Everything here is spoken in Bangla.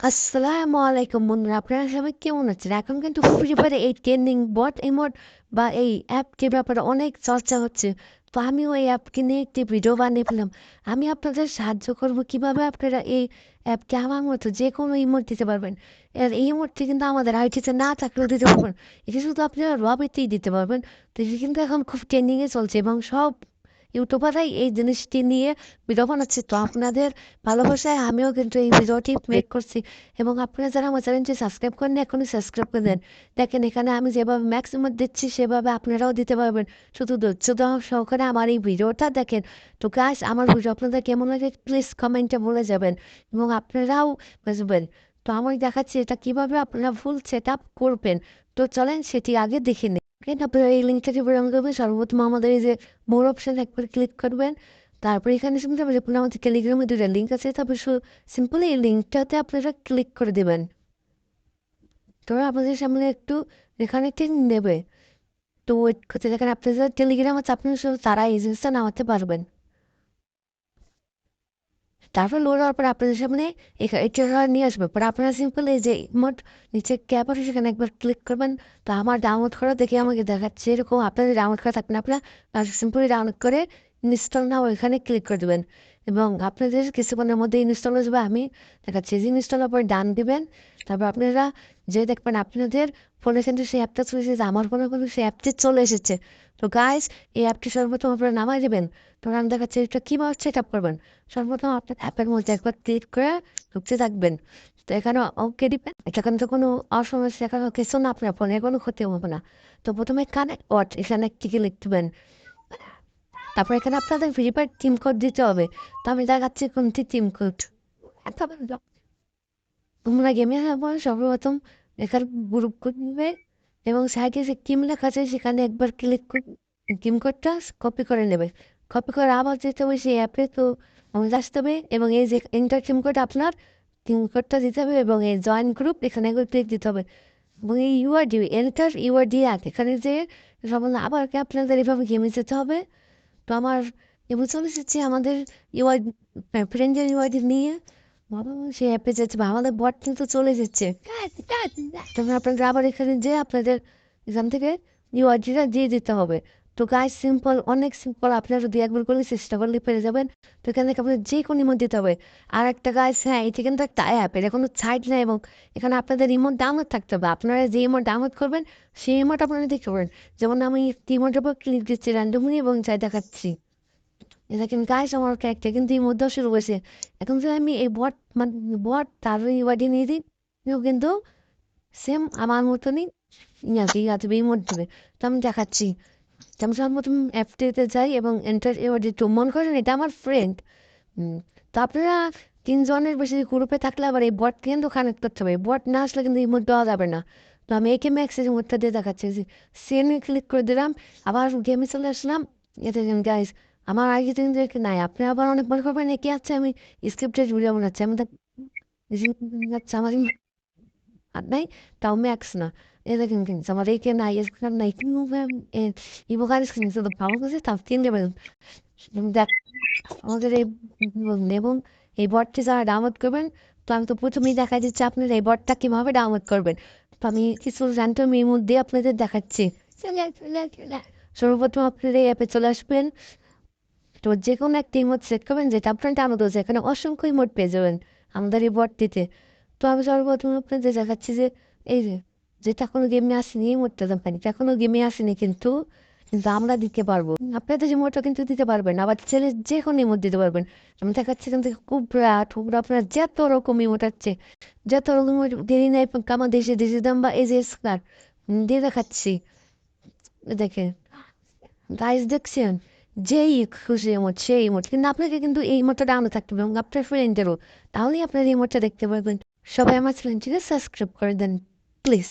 আসসালামু আলাইকুম বন্ধুরা, আপনারা সবাই কেমন আছেন? এখন কিন্তু ফ্রি ফায়ারে এই ট্রেন্ডিং বট ইমোট বা এই অ্যাপটির ব্যাপারে অনেক চর্চা হচ্ছে। তো আমিও এই অ্যাপকে নিয়ে একটি ভিডিও বানিয়ে ফেলাম আমি আপনাদের সাহায্য করব কীভাবে আপনারা এই অ্যাপকে আমার মতো যে কোনো ইমোট দিতে পারবেন। আর এই ইমোটটি কিন্তু আমাদের আইটিতে না থাকলেও দিতে পারবেন। এটা শুধু আপনারা রবেতেই দিতে পারবেন। তো এটি কিন্তু এখন খুব ট্রেন্ডিংয়ে চলছে এবং সব ইউটিউবাররাই এই জিনিসটি নিয়ে ভিডিও বানাচ্ছে। তো আপনাদের ভালোবাসায় আমিও কিন্তু এই ভিডিওটি মেক করছি। এবং আপনারা যারা আমার চ্যানেলটি সাবস্ক্রাইব করেন এখনই সাবস্ক্রাইব করে দেন। দেখেন, এখানে আমি যেভাবে ম্যাক্সিমাম দিচ্ছি, সেভাবে আপনারাও দিতে পারবেন। শুধু ধৈর্য সহকারে আমার এই ভিডিওটা দেখেন। তো গাছ আমার ভিডিও আপনাদের কেমন লাগে প্লিজ কমেন্টে বলে যাবেন। এবং আপনারাও বুঝবেন। তো আমি দেখাচ্ছি এটা কীভাবে আপনারা ফুল সেট করবেন। তো চলেন, সেটি আগে দেখে নিন আপনারা এই লিঙ্কটা টিপে অন করবেন, সর্বপ্রথম আমাদের এই যে মোর অপশান একবার ক্লিক করবেন। তারপরে এখানে শুনতে পাবেন আপনার আমাদের টেলিগ্রামে দুটা লিঙ্ক আছে, তারপর সিম্পলি এই লিঙ্কটাতে আপনারা ক্লিক করে দেবেন। তো আপনাদের সামনে একটু এখানে ঠিক নেবে তো ওয়েট করতে দেখেন আপনাদের টেলিগ্রাম আছে আপনি আপনার তারা এই জিনিসটা নামাতে পারবেন। তারপর লোড হওয়ার পর আপনাদের সামনে এটা নিয়ে আসবে। পর আপনারা সিম্পল এই যে মোট নিচে ক্যাপ আছে, সেখানে একবার ক্লিক করবেন। তো আমার ডাউনলোড করা দেখে আমাকে দেখাচ্ছে এরকম। আপনাদের ডাউনলোড করা থাকবেন আপনারা সিম্পলি ডাউনলোড করে ইনস্টল না ওইখানে ক্লিক করে দেবেন। এবং আপনাদের কিছুক্ষণের মধ্যে ইনস্টল হয়ে যাবে। আমি দেখাচ্ছি যে ইনস্টল হওয়ার ডান দিবেন। তারপর আপনারা যে দেখবেন, আপনাদের ফোনে কিন্তু সেই অ্যাপটা চলে এসেছে। আমার ফোনে কিন্তু সেই অ্যাপটি চলে এসেছে। তো গাইস এই অ্যাপটি সর্বপ্রথম আপনারা নামাই দেবেন। তখন আমি দেখাচ্ছি এটা কীভাবে সেট আপ করবেন? সর্বপ্রথম আপনার অ্যাপের মধ্যে একবার ক্লিক করে ঢুকতে থাকবেন। তো এখানে ওকে দিবেন। এখানে তো কোনো অসমস্যা, এখানে কিছু না, আপনার ফোনে কোনো ক্ষতি হবে না। তো প্রথমে কানেক্ট ওয়াট এখানে একটি লিখবেন তারপর এখানে আপনাদের ফ্রি টিম কোড দিতে হবে। তো আমি দেখাচ্ছি কোনটি টিম কোড তোমরা গেমে পর সর্বপ্রথম এখানে গ্রুপ কোড নেবে এবং সাইডে যে কিম লেখা আছে, সেখানে একবার ক্লিক করে টিম কোডটা কপি করে নেবে। কপি করে আবার যেতে হবে সেই অ্যাপে তো আমাদের আসতে হবে এবং এই যে ইন্টার টিম কোড আপনার টিম কোডটা দিতে হবে এবং এই জয়েন গ্রুপ এখানে একবার ক্লিক দিতে হবে। এবং এই ইউআরডি এন্টার ইউআরডি অ্যাপ এখানে যে সম্বন্ধে আবার আপনাদের এভাবে গেমে যেতে হবে? তো আমার এবং চলে এসেছে আমাদের ইউআই ফ্রেন্ডের ইউআইডি নিয়ে। বাবা সে অ্যাপে যাচ্ছে বা আমাদের বট কিন্তু চলে যাচ্ছে। তখন আপনাদের আবার এখানে যে আপনাদের এখান থেকে ইউআইডিটা দিয়ে দিতে হবে। তো গাছ সিম্পল অনেক সিম্পল আপনারা যদি একবার করলে চেষ্টা করলে পেরে যাবেন। তো এখান থেকে আপনাদের যে কোনো ইমোট দিতে হবে। আর একটা গাছ হ্যাঁ এটি কিন্তু একটা অ্যাপ এটা কোনো সাইট নেই এবং এখানে আপনাদের ইমোট ডাউনলোড থাকতে হবে। আপনারা যে ইমোট ডাউনলোড করবেন সেই ইমোট আপনারা দেখতে পারেন যেমন আমি ইমোটের উপর ক্লিক দিচ্ছি র্যান্ডমলি এবং চাই দেখাচ্ছি। আমার ক্যারেক্টার কিন্তু এই মধ্যেও শুরু করেছে এখন যদি আমি এই বট মানে বট তার ওয়ার্ডি নিয়ে দিই কিন্তু সেম আমার মতনই ইয়াকে ইয়াতে ইমোট দেবে তো আমি দেখাচ্ছি আমি সর্বপ্রথম অ্যাপটিতে যাই এবং এন্টার এবার একটু মন করেন এটা আমার ফ্রেন্ড তো আপনারা তিনজনের বেশি গ্রুপে থাকলে আবার এই বট কিন্তু কানেক্ট করতে হবে বট না আসলে কিন্তু ইমোট দেওয়া যাবে না তো আমি একে ম্যাক্সের মধ্যে দিয়ে দেখাচ্ছি সেনে ক্লিক করে দিলাম আবার গেমে চলে আসলাম এতে গাইজ আমার আগে দিন দেখে নাই, আপনি আবার অনেক মনে করবেন কি আছে, আমি স্ক্রিপ্টের ভিডিও বানাচ্ছি, আমি আমার আর নাই, তাও ম্যাক্স না। এ দেখেন কিন্তু আমার এই কেনা এসকার নাই ইবোকার স্ক্রিন শুধু ভালো করছে, তাও তিন দেবেন দেখ, আমাদের এই এবং এই বটটি যারা ডাউনলোড করবেন, তো আমি তো প্রথমেই দেখা দিচ্ছি আপনারা এই বটটা কীভাবে ডাউনলোড করবেন। তো আমি কিছু র্যান্ডম এই মধ্যে আপনাদের দেখাচ্ছি। সর্বপ্রথম আপনারা এই অ্যাপে চলে আসবেন। তো যে কোনো একটি ইমোট সেট করবেন, যেটা আপনার ডাউনলোড হচ্ছে এখানে অসংখ্য ইমোট পেয়ে যাবেন আমাদের এই বটটিতে। তো আমি সর্বপ্রথম আপনাদের দেখাচ্ছি যে, এই যে, যেটা কোনো গেমে আসেনি ইমোটটা পানি এখনও গেমে আসেনি কিন্তু কিন্তু আমরা দিতে পারব। আপনাদের মোটটা কিন্তু দিতে পারবেন আবার ছেলে যে কোনো ইমোট দিতে পারবেন। আমি দেখাচ্ছি এখান থেকে কুবরা, ঠুবরা, আপনার যত রকম ইমোট আছে, যত রকম দেরি নাই কামা দেশে দেশে দাম বা এই যে স্কার দিয়ে দেখাচ্ছি। দেখে গাইজ দেখছেন? যেই খুশি ইমোট সেই ইমোট কিন্তু আপনাকে কিন্তু এই ইমোটটা ডাউনে থাকতে হবে এবং আপনার ফ্রেন্ডেরও তাহলেই আপনার এই ইমোটটা দেখতে পারবেন। সবাই আমার চ্যানেলটিকে সাবস্ক্রাইব করে দেন প্লিজ